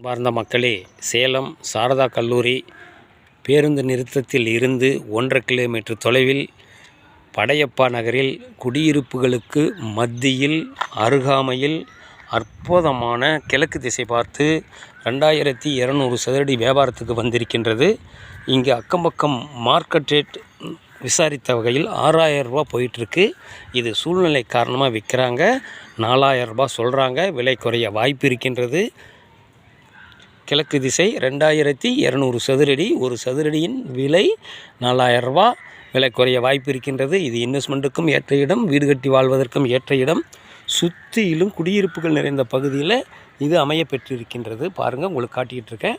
அன்பார்ந்த மக்களே சேலம் சாரதா கல்லூரி பேருந்து நிறுத்தத்தில் இருந்து ஒன்றரை கிலோமீட்டர் தொலைவில் படையப்பா நகரில் குடியிருப்புகளுக்கு மத்தியில் அருகாமையில் அற்புதமான கிழக்கு திசை பார்த்து ரெண்டாயிரத்தி இரநூறு சதுரடி வியாபாரத்துக்கு வந்திருக்கின்றது. இங்கே அக்கம் பக்கம் மார்க்கெட் ரேட் விசாரித்த வகையில் ஆறாயிரம் போயிட்டுருக்கு. இது சூழ்நிலை காரணமாக விற்கிறாங்க. நாலாயிரம் ரூபா சொல்கிறாங்க விலை குறைய வாய்ப்பு இருக்கின்றது. கிழக்கு திசை ரெண்டாயிரத்தி இரநூறு சதுரடி. ஒரு சதுரடியின் விலை நாலாயிரரூபா விலை குறைய வாய்ப்பு இருக்கின்றது. இது இன்வெஸ்ட்மெண்ட்டுக்கும் ஏற்ற இடம் வீடு கட்டி வாழ்வதற்கும் ஏற்ற இடம். சுற்றிலும் குடியிருப்புகள் நிறைந்த பகுதியில் இது அமைய பெற்றிருக்கின்றது. பாருங்கள் உங்களுக்கு காட்டிக்கிட்டு இருக்கேன்.